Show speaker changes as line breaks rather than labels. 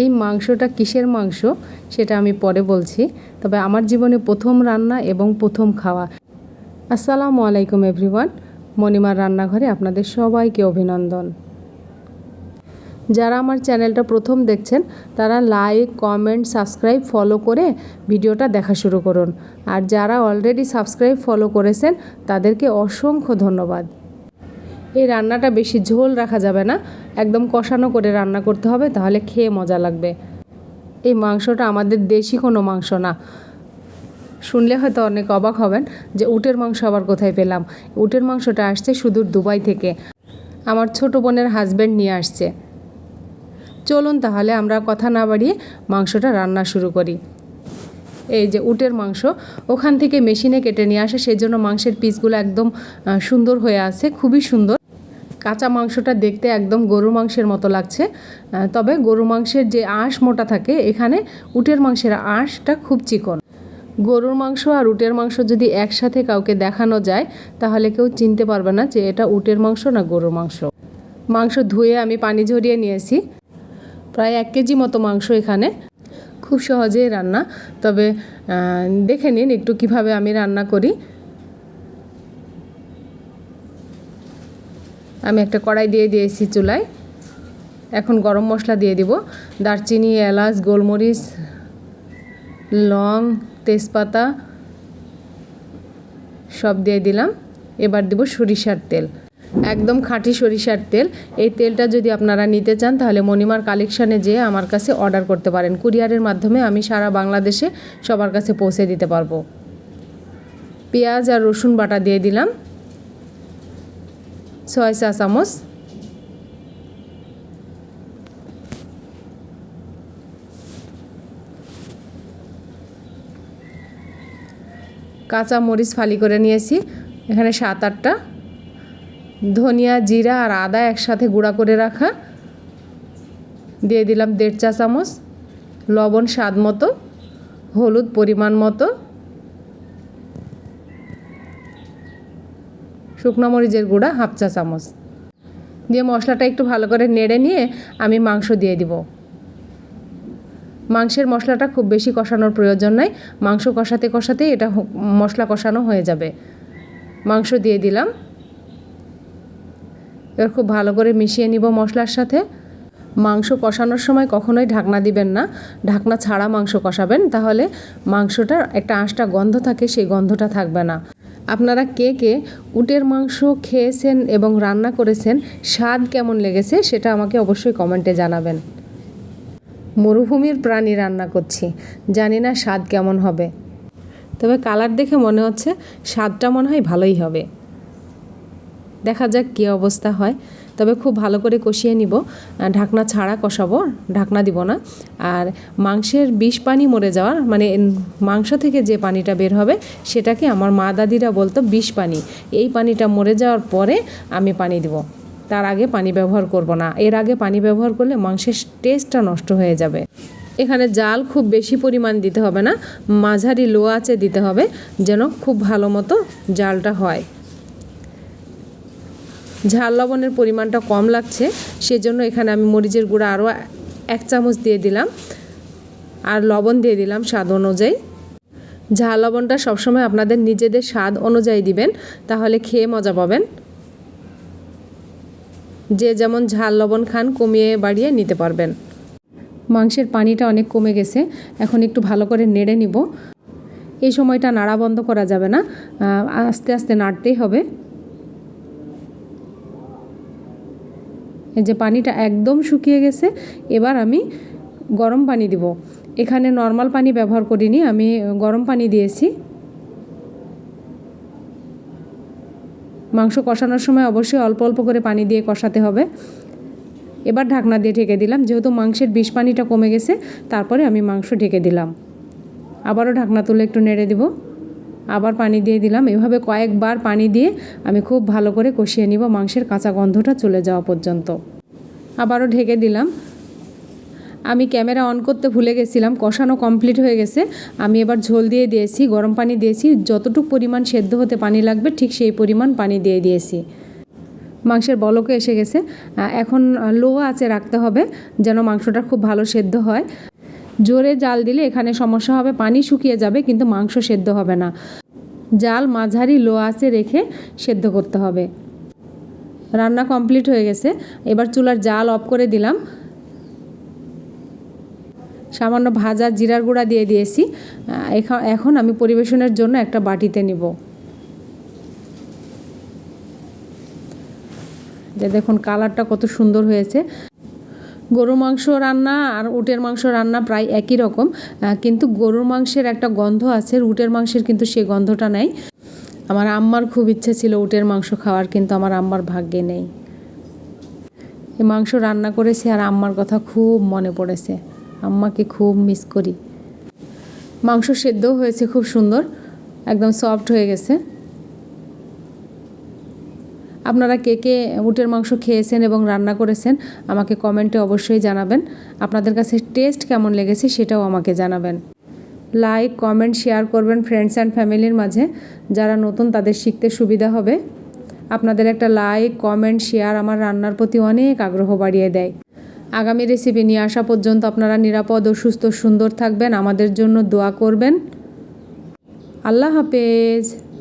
এই মাংসটা কিসের মাংস সেটা আমি পরে বলছি। তবে আমার জীবনে প্রথম রান্না এবং প্রথম খাওয়া। আসসালামু আলাইকুম এভরিওয়ান, মণিমার রান্নাঘরে আপনাদের সবাইকে অভিনন্দন। যারা আমার চ্যানেলটা প্রথম দেখছেন, তারা লাইক কমেন্ট সাবস্ক্রাইব ফলো করে ভিডিওটা দেখা শুরু করুন। আর যারা অলরেডি সাবস্ক্রাইব ফলো করেছেন, তাদেরকে অসংখ্য ধন্যবাদ। এই রান্নাটা বেশি ঝোল রাখা যাবে না। একদম কষানো করে রান্না করতে হবে, তাহলে খেয়ে মজা লাগবে। এই মাংসটা আমাদের দেশি কোনো মাংস না। শুনলে হয়তো অনেক অবাক হবেন যে উটের মাংস আবার কোথায় পেলাম? উটের মাংসটা আসছে সুদূর দুবাই থেকে। আমার ছোট বোনের হাজব্যান্ড নিয়ে আসছে। চলুন তাহলে আমরা কথা না বাড়িয়ে মাংসটা রান্না শুরু করি। এই যে উটের মাংস, ওখান থেকে মেশিনে কেটে নিয়ে আসে, সেই জন্য মাংসের পিসগুলো একদম সুন্দর হয়ে আছে, খুবই সুন্দর। কাঁচা মাংসটা দেখতে একদম গরুর মাংসের মতো লাগছে। তবে গরু মাংসের যে আঁশ মোটা থাকে, এখানে উটের মাংসের আঁশটা খুব চিকন। গরুর মাংস আর উটের মাংস যদি একসাথে কাউকে দেখানো যায়, তাহলে কেউ চিনতে পারবে না যে এটা উটের মাংস না গরুর মাংস। মাংস ধুয়ে আমি পানি ঝরিয়ে নিয়েছি। প্রায় এক কেজি মতো মাংস এখানে। খুব সহজেই রান্না। তবে দেখে নিন একটু কীভাবে আমি রান্না করি। একটা কড়াই দিয়ে দিয়েছি চুলায়। এখন গরম মশলা দিয়ে দিব। দারচিনি, এলাচ, গোলমরিচ, লং, তেজপাতা সব দিয়ে দিলাম। এবার দিব সরিষার তেল। একদম খাঁটি সরিষার তেল। এই তেলটা যদি আপনারা নিতে চান, তাহলে মণিমার কালেকশানে যেয়ে আমার কাছে অর্ডার করতে পারেন। কুরিয়ারের মাধ্যমে আমি সারা বাংলাদেশে সবার কাছে পৌঁছে দিতে পারব। পেঁয়াজ আর রসুন বাটা দিয়ে দিলাম। ছয় চা চামচ কাঁচা মরিচ ফালি করে নিয়েছি। এখানে সাত, আটটা। ধনিয়া, জিরা আর আদা একসাথে গুঁড়া করে রাখা। দিয়ে দিলাম দেড় চা চামচ। লবণ স্বাদ মতো। হলুদ পরিমাণ মতো। শুকনো মরিচের গুঁড়া হাফ চা চামচ। দিয়ে মশলাটা একটু ভালো করে নেড়ে নিয়ে আমি মাংস দিয়ে দিব। মাংসের মশলাটা খুব বেশি কষানোর প্রয়োজন নাই। মাংস কষাতে কষাতেই এটা মশলা কষানো হয়ে যাবে। মাংস দিয়ে দিলাম। এবার খুব ভালো করে মিশিয়ে নিব মশলার সাথে। মাংস কষানোর সময় কখনোই ঢাকনা দিবেন না। ঢাকনা ছাড়া মাংস কষাবেন, তাহলে মাংসটার একটা আঁশটা গন্ধ থাকে, সেই গন্ধটা থাকবে না। আপনারা কে কে উটের মাংস খেয়েছেন এবং রান্না করেছেন, স্বাদ কেমন লেগেছে সেটা আমাকে অবশ্যই কমেন্টে জানাবেন। মরুভূমির প্রাণী রান্না করছি, জানি না স্বাদ কেমন হবে। তবে কালার দেখে মনে হচ্ছে স্বাদটা মনে হয় ভালোই হবে। দেখা যাক কী অবস্থা হয়। তবে খুব ভালো করে কষিয়ে নিব। ঢাকনা ছাড়া কষাবো, ঢাকনা দিব না। আর মাংসের বিষ পানি মরে যাওয়ার মানে মাংস থেকে যে পানিটা বের হবে, সেটাকে আমার মা দাদিরা বলতো বিষ পানি। এই পানিটা মরে যাওয়ার পরে আমি পানি দিব। তার আগে পানি ব্যবহার করব না। এর আগে পানি ব্যবহার করলে মাংসের টেস্টটা নষ্ট হয়ে যাবে। এখানে জাল খুব বেশি পরিমাণ দিতে হবে না। মাঝারি লো আঁচে দিতে হবে, যেন খুব ভালো মতো জালটা হয়। ঝাল লবণের পরিমাণটা কম লাগছে, সেজন্য এখানে আমি মরিচের গুঁড়া আরও এক চামচ দিয়ে দিলাম আর লবণ দিয়ে দিলাম স্বাদ অনুযায়ী। ঝাল লবণটা সবসময় আপনাদের নিজেদের স্বাদ অনুযায়ী দিবেন, তাহলে খেয়ে মজা পাবেন। যে যেমন ঝাল লবণ খান কমিয়ে বাড়িয়ে নিতে পারবেন। মাংসের পানিটা অনেক কমে গেছে, এখন একটু ভালো করে নেড়ে নিব। এই সময়টা নাড়া বন্ধ করা যাবে না আস্তে আস্তে নাড়তেই হবে। এই যে পানিটা একদম শুকিয়ে গেছে, এবার আমি গরম পানি দিব। এখানে নর্মাল পানি ব্যবহার করিনি, আমি গরম পানি দিয়েছি। মাংস কষানোর সময় অবশ্যই অল্প অল্প করে পানি দিয়ে কষাতে হবে। এবার ঢাকনা দিয়ে ঢেকে দিলাম, যেহেতু মাংসের বিষ পানিটা কমে গেছে, তারপরে আমি মাংস ঢেকে দিলাম। আবারও ঢাকনা তুলে একটু নেড়ে দিব। আবার পানি দিয়ে দিলাম। এভাবে কয়েকবার পানি দিয়ে আমি খুব ভালো করে কষিয়ে নিব, মাংসের কাঁচা গন্ধটা চলে যাওয়া পর্যন্ত। আবারও ঢেকে দিলাম। আমি ক্যামেরা অন করতে ভুলে গেছিলাম, কষানো কমপ্লিট হয়ে গেছে। আমি এবার ঝোল দিয়ে দিয়েছি, গরম পানি দিয়েছি, যতটুকু পরিমাণ সেদ্ধ হতে পানি লাগবে, ঠিক সেই পরিমাণ পানি দিয়ে দিয়েছি। মাংসের বলকে এসে গেছে। এখন লো আছে রাখতে হবে যেন মাংসটা খুব ভালো সেদ্ধ হয়। জোরে জাল দিলে এখানে সমস্যা হবে, পানি শুকিয়ে যাবে, কিন্তু মাংস সেদ্ধ হবে না। জাল মাঝারি লো আছে রেখে সেদ্ধ করতে হবে। রান্না কমপ্লিট হয়ে গেছে। এবার চুলার জাল অফ করে দিলাম। সামান্য ভাজা জিরার গুঁড়া দিয়ে দিয়েছি। এখন আমি পরিবেশনের জন্য একটা বাটিতে নিব। যে দেখুন কালারটা কত সুন্দর হয়েছে। গরুর মাংস রান্না আর উটের মাংস রান্না প্রায় একই রকম। কিন্তু গরুর মাংসের একটা গন্ধ আছে উটের মাংসের কিন্তু সেই গন্ধটা নাই। আমার আম্মার খুব ইচ্ছে ছিল উটের মাংস খাওয়ার, কিন্তু আমার আম্মার ভাগ্যে নেই। এই মাংস রান্না করেছি আর আম্মার কথা খুব মনে পড়েছে। আম্মাকে খুব মিস করি। মাংস সেদ্ধও হয়েছে খুব সুন্দর, একদম সফট হয়ে গেছে। আপনারা কে কে উটের মাংস খেয়েছেন এবং রান্না করেছেন আমাকে কমেন্টে অবশ্যই জানাবেন। আপনাদের কাছে টেস্ট কেমন লেগেছে সেটাও আমাকে জানাবেন। লাইক কমেন্ট শেয়ার করবেন ফ্রেন্ডস অ্যান্ড ফ্যামিলির মাঝে। যারা নতুন, তাদের শিখতে সুবিধা হবে। আপনাদের একটা লাইক কমেন্ট শেয়ার আমার রান্নার প্রতি অনেক আগ্রহ বাড়িয়ে দেয়। আগামী রেসিপি নিয়ে আসা পর্যন্ত আপনারা নিরাপদ ও সুস্থ, সুন্দর থাকবেন। আমাদের জন্য দোয়া করবেন। আল্লাহ হাফেজ।